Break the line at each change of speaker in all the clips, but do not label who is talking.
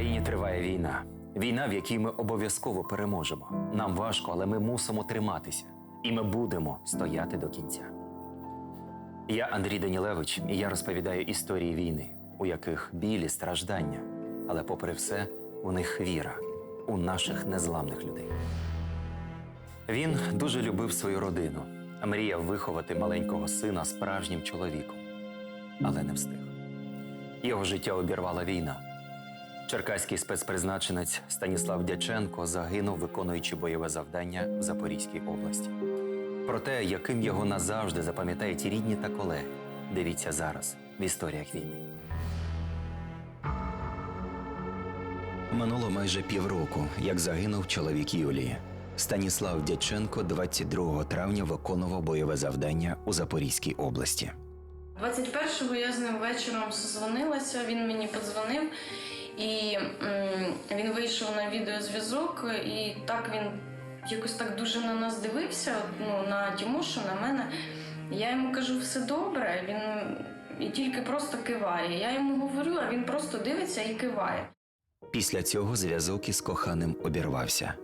країні триває війна. Війна, в якій ми обов'язково переможемо. Нам важко, але ми мусимо триматися. І ми будемо стояти до кінця. Я Андрій Данілевич, і я розповідаю історії війни, у яких білі страждання, але попри все, у них віра у наших незламних людей. Він дуже любив свою родину, мріяв виховати маленького сина справжнім чоловіком, але не встиг. Його життя обірвала війна. Черкаський спецпризначенець Станіслав Дяченко загинув, виконуючи бойове завдання в Запорізькій області. Про те, яким його назавжди запам'ятають рідні та колеги, дивіться зараз в історіях війни. Минуло майже півроку, як загинув чоловік Юлії. Станіслав Дяченко 22 травня виконував бойове завдання у Запорізькій області.
21-го я з ним вечором созвонилася, він мені подзвонив, і він вийшов на відеозв'язок, і так він якось так дуже на нас дивився, ну, на Тімошу, на мене. Я йому кажу, все добре, він і тільки просто киває. Я йому говорю, а він просто дивиться і киває.
Після цього зв'язок із коханим обірвався.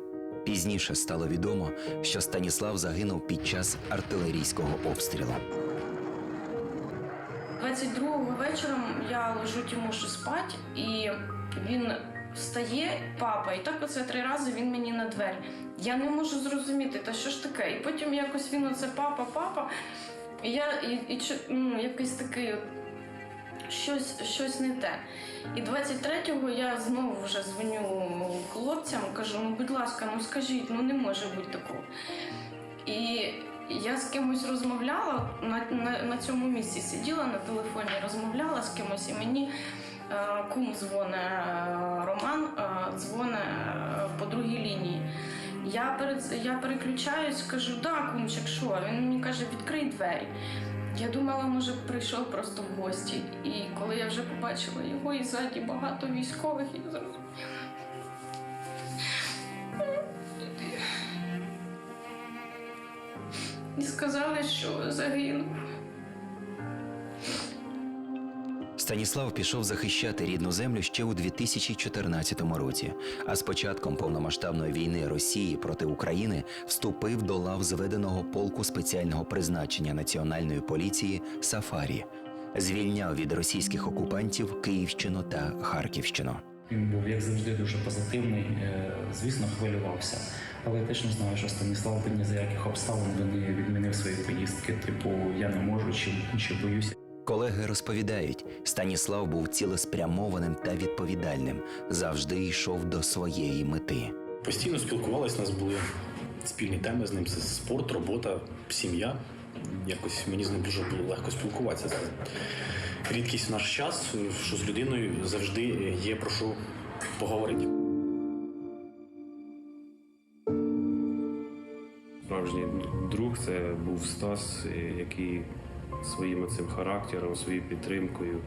Пізніше стало відомо, що Станіслав загинув під час артилерійського обстрілу.
22-го вечором я ложу Тимошу спать, і він встає, папа, і так оце три рази він мені на двері. Я не можу зрозуміти, та що ж таке. І потім якось він оце папа, папа. І я і, і ну, якийсь такий от, щось, щось не те. І 23-го я знову вже дзвоню хлопцям, кажу: ну, будь ласка, ну скажіть, ну не може бути такого. І я з кимось розмовляла на, на, на цьому місці, сиділа на телефоні, розмовляла з кимось, і мені кум дзвонить е, Роман, е, дзвонить е, по другій лінії. Я, перед, я переключаюсь, кажу, да, кумчик, що? Він мені каже, відкрий двері. Я думала, може, прийшов просто в гості. І коли я вже побачила його і ззаді багато військових, я зрозуміла. І сказали, що загинув.
Станіслав пішов захищати рідну землю ще у 2014 році. А з початком повномасштабної війни Росії проти України вступив до лав зведеного полку спеціального призначення національної поліції Сафарі, звільняв від російських окупантів Київщину та Харківщину.
Він був, як завжди, дуже позитивний. Е, Звісно, хвилювався. Але я не знаю, що Станіслав ні за яких обставин не відмінив свої поїздки. Типу, я не можу чи, чи боюся.
Колеги розповідають, Станіслав був цілеспрямованим та відповідальним, завжди йшов до своєї мети.
Постійно спілкувалися, у нас були спільні теми з ним. Це спорт, робота, сім'я. Якось мені з ним дуже було легко спілкуватися. Це рідкість в наш час, що з людиною завжди є про що поговорити.
Справжній друг це був Стас, який своїм цим характером, своєю підтримкою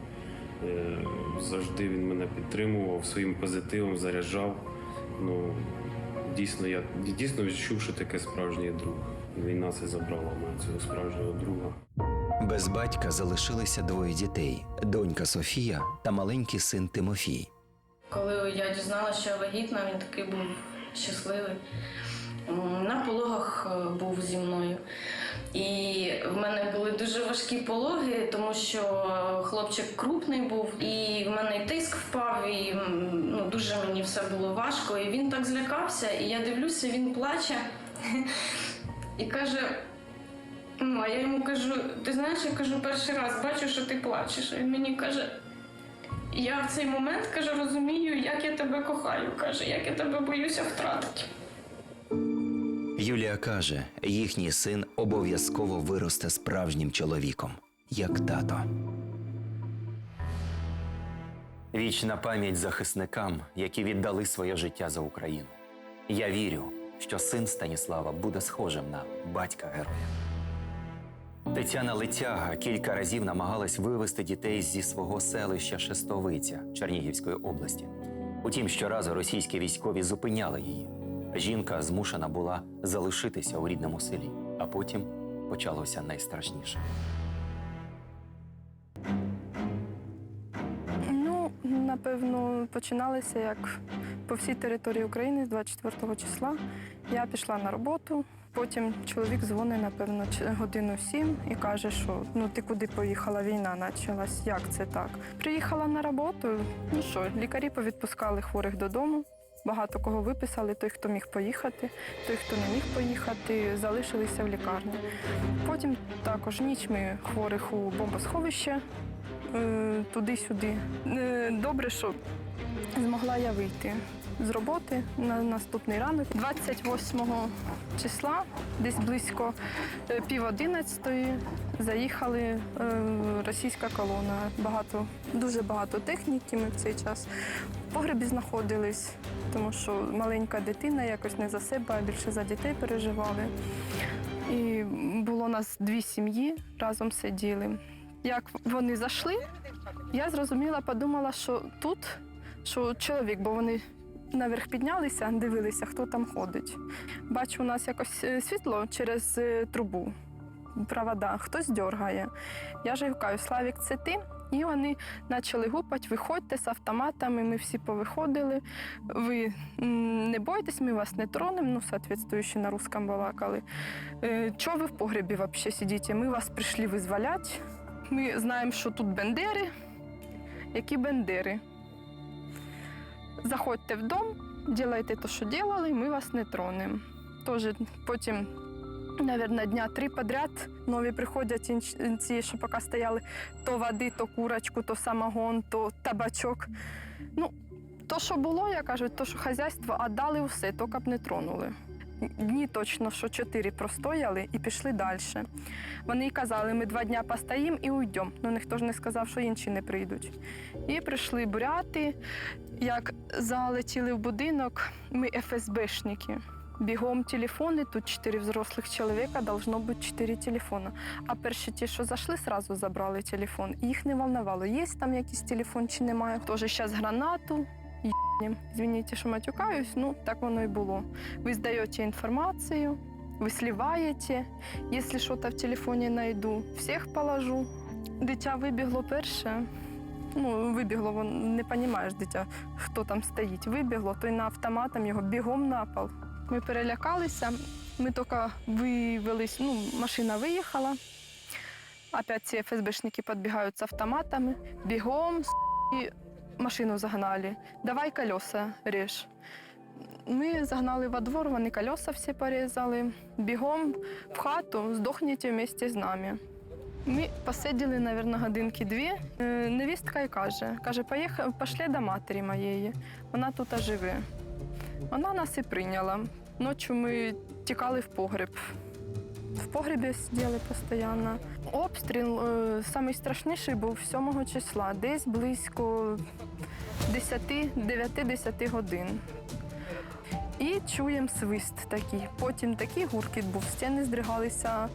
е, завжди він мене підтримував, своїм позитивом заряджав. Ну, дійсно, я дійсно відчув, що таке справжній друг. Війна це забрала мене цього справжнього друга.
Без батька залишилися двоє дітей: донька Софія та маленький син Тимофій.
Коли я дізналася, що я вагітна, він такий був щасливий. На пологах е, був зі мною. І в мене були дуже важкі пологи, тому що хлопчик крупний був, і в мене і тиск впав, і ну, дуже мені все було важко. І він так злякався, і я дивлюся, він плаче і каже. Ну, а я йому кажу, ти знаєш, я кажу, перший раз бачу, що ти плачеш. Він мені каже, я в цей момент каже, розумію, як я тебе кохаю, каже, як я тебе боюся втратити.
Юлія каже, їхній син обов'язково виросте справжнім чоловіком, як тато. Вічна пам'ять захисникам, які віддали своє життя за Україну. Я вірю, що син Станіслава буде схожим на батька героя. Тетяна Летяга кілька разів намагалась вивезти дітей зі свого селища Шестовиця Чернігівської області. Утім, щоразу російські військові зупиняли її. Жінка змушена була залишитися у рідному селі, а потім почалося найстрашніше.
Ну, напевно, починалися як по всій території України з 24 числа. Я пішла на роботу. Потім чоловік дзвонить, напевно, годину сім і каже, що ну ти куди поїхала? Війна почалась. Як це так? Приїхала на роботу. Ну що, лікарі повідпускали хворих додому. Багато кого виписали, той, хто міг поїхати, той, хто не міг поїхати, залишилися в лікарні. Потім також ніч ми хворих у бомбосховище е, туди-сюди. Е, Добре, що змогла я вийти з роботи на наступний ранок. 28 числа, десь близько е, пів одинадцятої, заїхали російська колона. Багато, дуже багато техніки ми в цей час в погребі знаходились, тому що маленька дитина якось не за себе, а більше за дітей переживали. І було нас дві сім'ї, разом сиділи. Як вони зайшли, я зрозуміла, подумала, що тут що чоловік, бо вони наверх піднялися, дивилися, хто там ходить. Бачу, у нас якось е, світло через е, трубу, провода, хтось дергає. Я ж гукаю, Славік, це ти? І вони почали гупати, виходьте з автоматами, ми всі повиходили. Ви не бойтесь, ми вас не тронемо, ну, соответствуючи на русском балакали. Е, Чого ви в погребі взагалі сидите? Ми вас прийшли визволяти. Ми знаємо, що тут бендери. Які бендери? Заходьте в дом, ділайте те, що робили, ми вас не тронемо. Тож потім, мабуть, дня три подряд нові приходять ці, що поки стояли, то води, то курочку, то самогон, то табачок. Ну, то, що було, я кажу, то, що хазяйство, віддали все, тільки б не тронули. Дні точно, що чотири простояли і пішли далі. Вони й казали, ми два дня постоїмо і уйдемо. Ну ніхто ж не сказав, що інші не прийдуть. І прийшли буряти. Як залетіли в будинок, ми ФСБшники. Бігом телефони, тут чотири взрослих чоловіка, должно бути чотири телефони. А перші ті, що зайшли, сразу забрали телефон. Їх не волновало, є там якийсь телефон чи немає. Тоже зараз гранату. єбнем. Извините, що матюкаюсь, ну так воно і було. Ви здаєте інформацію, ви сливаєте. Якщо щось в телефоні знайду, всіх положу. Дитя вибігло перше. Ну, вибігло, вон- не розумієш, дитя, хто там стоїть. Вибігло, то й на автоматом його бігом на пол. Ми перелякалися, ми тільки виявились, ну, машина виїхала. Опять ці ФСБшники підбігають з автоматами, бігом і машину загнали. Давай колеса ріж. Ми загнали во двор, вони колеса всі порізали. Бігом в хату, здохніть вместе з нами. Ми посиділи, мабуть, годинки дві. Е, Невістка й каже: каже, поїхали, пішли до матері моєї. Вона тут живе. Вона нас і прийняла. Ночі ми тікали в погреб. В погребі сиділи постійно. Обстріл е, був 7 числа, десь близько 10-9-10 годин. І чуємо свист такий. Потім такий гуркіт був, стіни здригалися.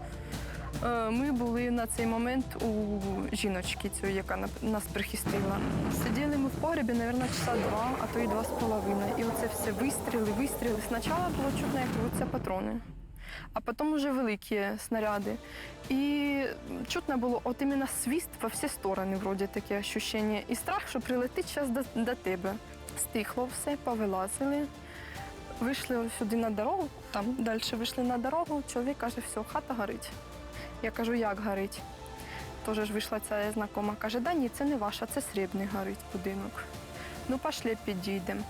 Е, Ми були на цей момент у жіночки, цієї, яка на- нас прихистила. Сиділи ми в погребі, мабуть, часа два, а то й два з половиною. І оце все вистріли, вистріли. Спочатку було чутно, як рвуться патрони, а потім вже великі снаряди. І чутно було от іменно свіст во всі сторони, вроді таке ощущення. І страх, що прилетить зараз до, до тебе. Стихло все, повилазили. Вийшли сюди на дорогу, там далі вийшли на дорогу, чоловік каже, все, хата горить. Я кажу, як горить? Теж ж вийшла ця знакома. Каже, да ні, це не ваша, це срібний горить будинок. Ну, пішли, підійдемо.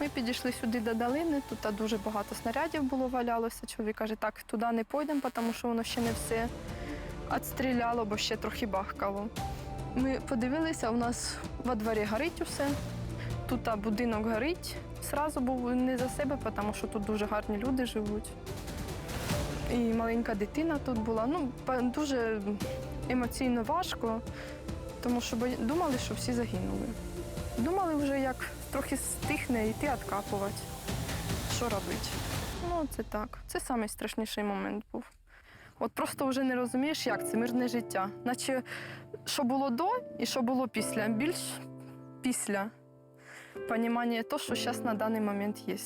Ми підійшли сюди до долини, тут дуже багато снарядів було валялося. Чоловік каже, так, туди не пойдемо, тому що воно ще не все відстріляло, бо ще трохи бахкало. Ми подивилися, у нас во дворі горить усе. Тут будинок горить. Сразу був не за себе, тому що тут дуже гарні люди живуть. І маленька дитина тут була. Ну, дуже емоційно важко, тому що думали, що всі загинули. Думали вже, як трохи стихне йти відкапувати. Що робити? Ну, це так. Це найстрашніший момент був. От просто вже не розумієш, як це мирне життя. Наче що було до і що було після. Більш після понімання того, що зараз на даний момент є.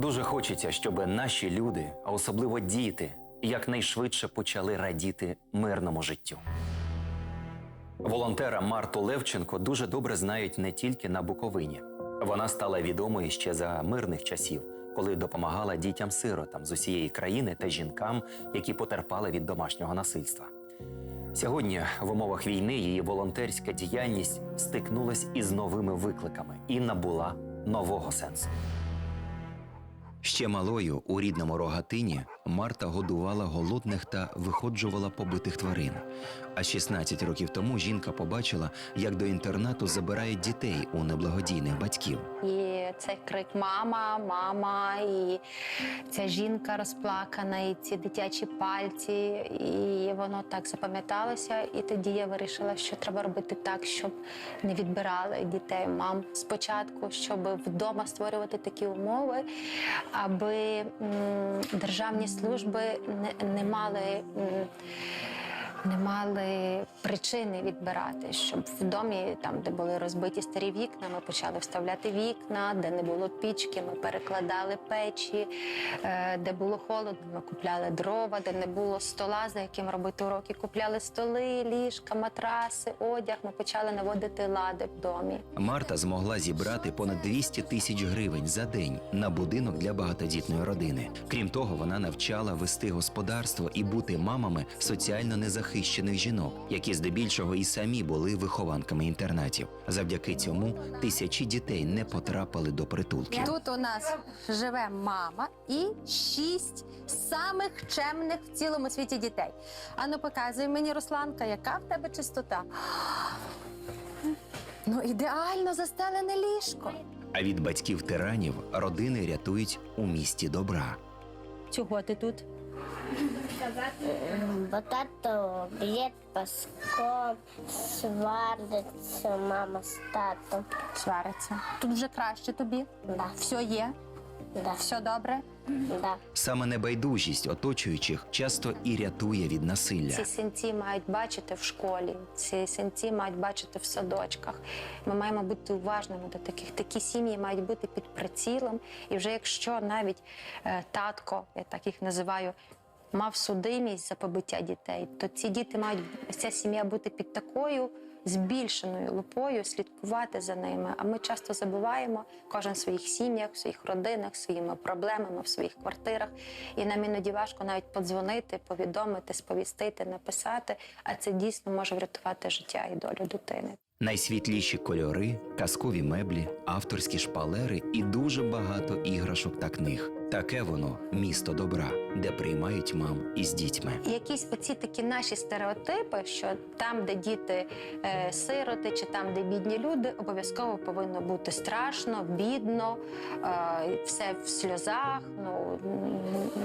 Дуже хочеться, щоб наші люди, а особливо діти, якнайшвидше почали радіти мирному життю. Волонтера Марту Левченко дуже добре знають не тільки на Буковині. Вона стала відомою ще за мирних часів, коли допомагала дітям-сиротам з усієї країни та жінкам, які потерпали від домашнього насильства. Сьогодні в умовах війни її волонтерська діяльність стикнулась із новими викликами і набула нового сенсу. Ще малою у рідному рогатині Марта годувала голодних та виходжувала побитих тварин. А 16 років тому жінка побачила, як до інтернату забирають дітей у неблагодійних батьків.
І цей крик Мама, мама, і ця жінка розплакана, і ці дитячі пальці. І воно так запам'яталося. І тоді я вирішила, що треба робити так, щоб не відбирали дітей мам. Спочатку, щоб вдома створювати такі умови, аби державні служби не, не мали. Не мали причини відбирати, щоб в домі, там, де були розбиті старі вікна, ми почали вставляти вікна, де не було пічки, ми перекладали печі, е, де було холодно, ми купляли дрова, де не було стола, за яким робити уроки, купляли столи, ліжка, матраси, одяг. Ми почали наводити лади в домі.
Марта змогла зібрати понад 200 тисяч гривень за день на будинок для багатодітної родини. Крім того, вона навчала вести господарство і бути мамами соціально незахищених жінок, які здебільшого і самі були вихованками інтернатів. Завдяки цьому тисячі дітей не потрапили до притулків.
Тут у нас живе мама і шість самих чемних в цілому світі дітей. Ану, показуй мені, Русланка, яка в тебе чистота. Ну, ідеально застелене ліжко.
А від батьків тиранів родини рятують у місті добра.
Чого ти тут?
Бо тато б'є паском, свариться мама з татом.
Свариться. Тут вже краще тобі.
Да.
Все є,
Да,
все добре.
да.
Саме небайдужість оточуючих часто і рятує від насилля.
Ці синці мають бачити в школі, ці синці мають бачити в садочках. Ми маємо бути уважними до таких. Такі сім'ї мають бути під прицілом. І вже якщо навіть е, татко, я так їх називаю, мав судимість за побиття дітей, то ці діти мають ця сім'я бути під такою. Збільшеною лупою слідкувати за ними. А ми часто забуваємо кожен в своїх сім'ях, в своїх родинах, своїми проблемами, в своїх квартирах. І нам іноді важко навіть подзвонити, повідомити, сповістити, написати. А це дійсно може врятувати життя і долю дитини.
Найсвітліші кольори, казкові меблі, авторські шпалери і дуже багато іграшок та книг. Таке воно місто добра, де приймають мам із дітьми.
Якісь оці такі наші стереотипи, що там, де діти е, сироти, чи там, де бідні люди, обов'язково повинно бути страшно, бідно, е, все в сльозах, ну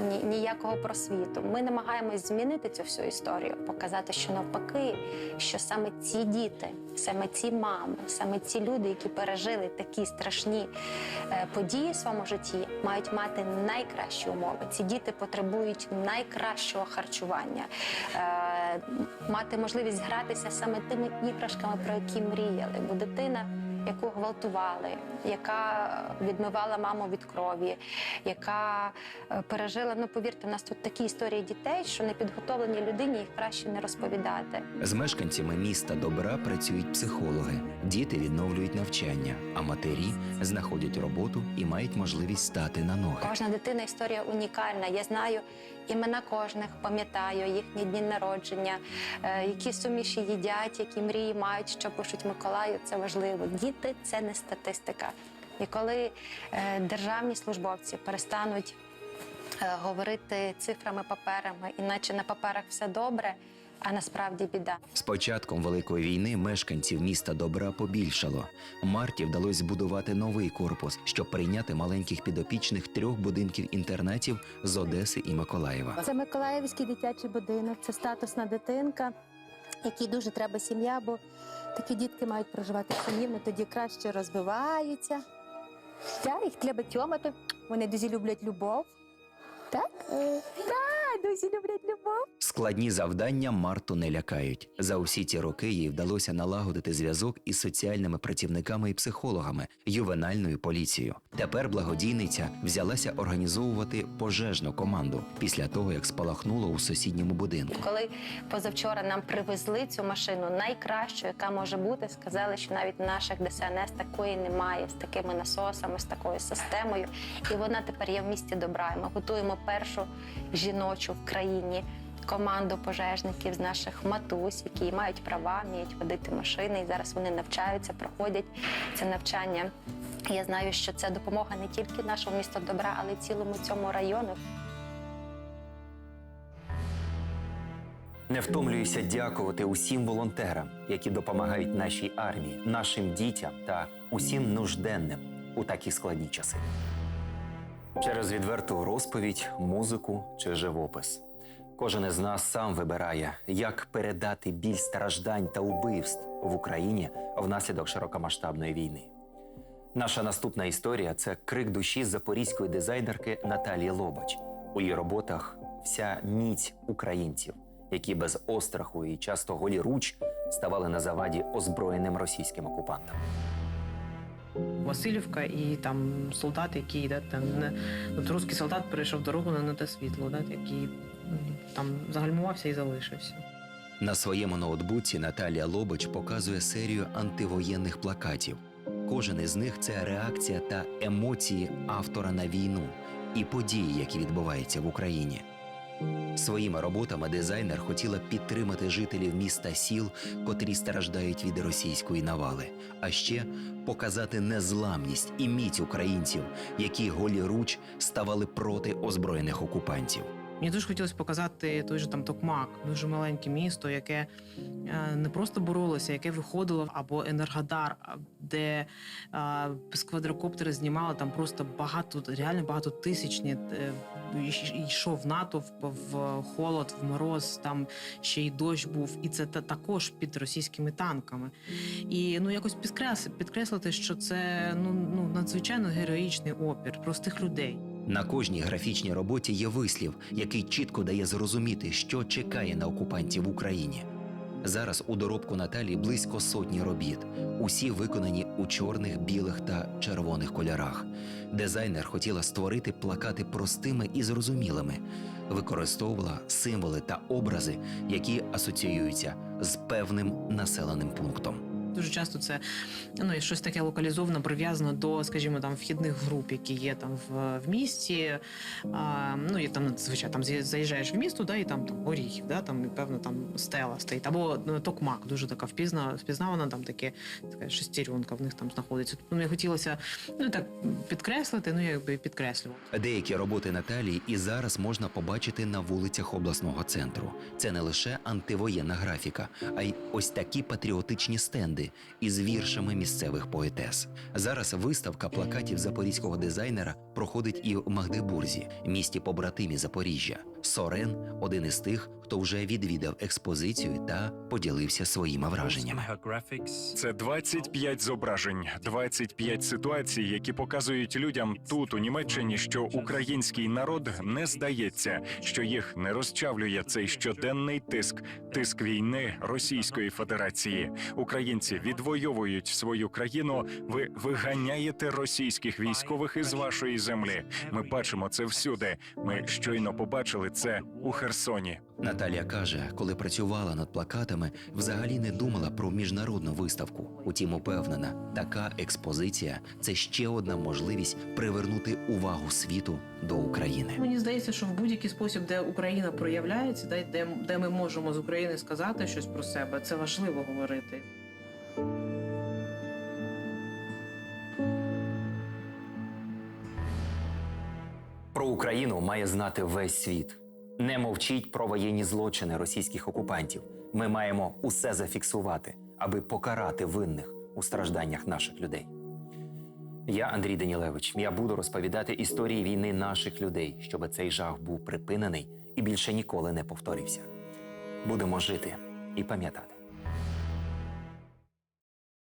ні, ніякого просвіту. Ми намагаємось змінити цю всю історію, показати, що навпаки, що саме ці діти, саме ці мами, саме ці люди, які пережили такі страшні е, події в своєму житті, мають мати найкращі умови. Ці діти потребують найкращого харчування, е, мати можливість гратися саме тими іграшками, про які мріяли. Бо дитина, яку гвалтували, яка відмивала маму від крові, яка е, пережила. Ну повірте, у нас тут такі історії дітей, що непідготовленій людині їх краще не розповідати.
З мешканцями міста добра працюють психологи, діти відновлюють навчання, а матері знаходять роботу і мають можливість стати на ноги.
Кожна дитина історія унікальна. Я знаю імена кожних, пам'ятаю їхні дні народження, е, які суміші їдять, які мрії мають, що пишуть Миколаю. Це важливо. Діти це не статистика. І коли е, державні службовці перестануть е, говорити цифрами, паперами, іначе на паперах все добре, а насправді біда.
З початком великої війни мешканців міста добра побільшало. Марті вдалося збудувати новий корпус, щоб прийняти маленьких підопічних трьох будинків інтернатів з Одеси і Миколаєва.
Це Миколаївський дитячий будинок, це статусна дитинка, якій дуже треба сім'я, бо такі дітки мають проживати в сім'ї, вони тоді краще розвиваються. Так, їх треба тьомати. Вони дуже люблять любов. Так? Так,
дуже люблять любов.
Складні завдання Марту не лякають. За усі ці роки їй вдалося налагодити зв'язок із соціальними працівниками і психологами, ювенальною поліцією. Тепер благодійниця взялася організовувати пожежну команду після того, як спалахнуло у сусідньому будинку.
Коли позавчора нам привезли цю машину, найкращу, яка може бути, сказали, що навіть наших ДСНС такої немає з такими насосами, з такою системою. І вона тепер є в місті добра. І Ми готуємо першу жіночу в країні команду пожежників з наших матусь, які мають права, вміють водити машини. І зараз вони навчаються, проходять це навчання. Я знаю, що це допомога не тільки нашому місту добра, але й цілому цьому району.
Не втомлююся дякувати усім волонтерам, які допомагають нашій армії, нашим дітям та усім нужденним у такі складні часи. Через відверту розповідь, музику чи живопис. Кожен із нас сам вибирає, як передати біль страждань та убивств в Україні внаслідок широкомасштабної війни. Наша наступна історія це крик душі запорізької дизайнерки Наталії Лобач. У її роботах вся міць українців, які без остраху і часто голі руч ставали на заваді озброєним російським окупантам.
Васильівка і там солдат, який да, там не от русський солдат перейшов дорогу на те світло, да, який там загальмувався і залишився.
На своєму ноутбуці Наталія Лобач показує серію антивоєнних плакатів. Кожен із них це реакція та емоції автора на війну і події, які відбуваються в Україні. Своїми роботами дизайнер хотіла підтримати жителів міста сіл, котрі страждають від російської навали, а ще показати незламність і міць українців, які голі руч ставали проти озброєних окупантів.
Мені дуже хотілося показати той же там Токмак, дуже маленьке місто, яке е, не просто боролося, яке виходило, або Енергодар, де з квадрокоптери знімали там просто багато, реально багато тисячні. е, Йшов натовп в холод, в мороз, там ще й дощ був, і це та- також під російськими танками. І ну якось підкрес, підкреслити, що це ну, ну надзвичайно героїчний опір простих людей.
На кожній графічній роботі є вислів, який чітко дає зрозуміти, що чекає на окупантів в Україні. Зараз у доробку Наталі близько сотні робіт, усі виконані у чорних, білих та червоних кольорах. Дизайнер хотіла створити плакати простими і зрозумілими, використовувала символи та образи, які асоціюються з певним населеним пунктом.
Дуже часто це ну і щось таке локалізовано прив'язано до, скажімо, там вхідних груп, які є там в, в місті. А, ну і там звичайно там заїжджаєш в місто, да, і там там горіхів, да, там і, певно там стела стоїть. Або ну, токмак, дуже така впізна, впізнавана, там таке така шестеренка в них там знаходиться. Тобто мені хотілося ну так підкреслити, ну якби підкреслював.
Деякі роботи Наталії і зараз можна побачити на вулицях обласного центру. Це не лише антивоєнна графіка, а й ось такі патріотичні стенди із віршами місцевих поетес. Зараз виставка плакатів запорізького дизайнера проходить і в Магдебурзі, місті побратимі Запоріжжя. Сорен один із тих, хто вже відвідав експозицію та поділився своїми враженнями.
Це 25 зображень, 25 ситуацій, які показують людям тут, у Німеччині, що український народ не здається, що їх не розчавлює цей щоденний тиск, тиск війни Російської Федерації. Українці відвоюють свою країну. Ви виганяєте російських військових із вашої землі. Ми бачимо це всюди. Ми щойно побачили це у Херсоні.
Наталія каже, коли працювала над плакатами, взагалі не думала про міжнародну виставку. Утім, упевнена, така експозиція це ще одна можливість привернути увагу світу до України.
Мені здається, що в будь-який спосіб, де Україна проявляється, де, де, де ми можемо з України сказати щось про себе, це важливо говорити.
Про Україну має знати весь світ. Не мовчіть про воєнні злочини російських окупантів. Ми маємо усе зафіксувати, аби покарати винних у стражданнях наших людей. Я Андрій Данілевич. Я буду розповідати історії війни наших людей, щоб цей жах був припинений і більше ніколи не повторився. Будемо жити і пам'ятати.